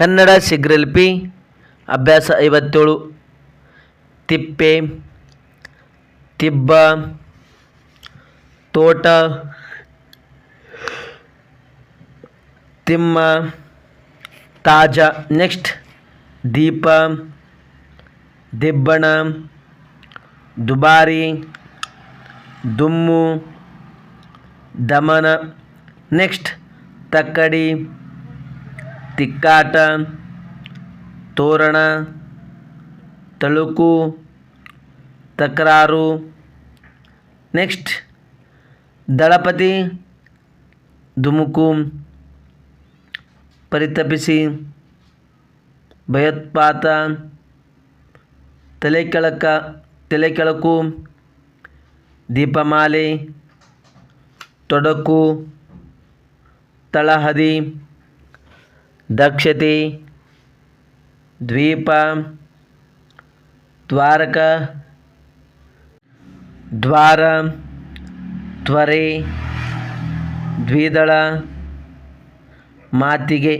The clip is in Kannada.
ಕನ್ನಡ ಶಿಗ್ರಲ್ಪಿ ಅಭ್ಯಾಸ ಐವತ್ತೇಳು. ತಿಪ್ಪೆ, ತಿಬ್ಬ, ತೋಟ, ತಿಮ್ಮ, ತಾಜಾ. ನೆಕ್ಸ್ಟ್ ದೀಪ, ದಿಬ್ಬಣ, ದುಬಾರಿ, ದುಮ್ಮು, ದಮನ. ನೆಕ್ಸ್ಟ್ ತಕ್ಕಡಿ. ತಿಕ್ಕಾಟ ತೋರಣ ತಳುಕು ತಕರಾರು. ನೆಕ್ಸ್ಟ್ ದಳಪತಿ ಧುಮುಕು ಪರಿತಪಿಸಿ ಭಯೋತ್ಪಾತ ತಲೆ ಕೆಳಕ ದೀಪಮಾಲೆ ತೊಡಕು ತಳಹದಿ. ದಕ್ಷತೆ ದ್ವೀಪ ದ್ವಾರಕ ದ್ವಾರ ತ್ವರೆ ದ್ವಿದಳ ಮಾತಿಗೆ.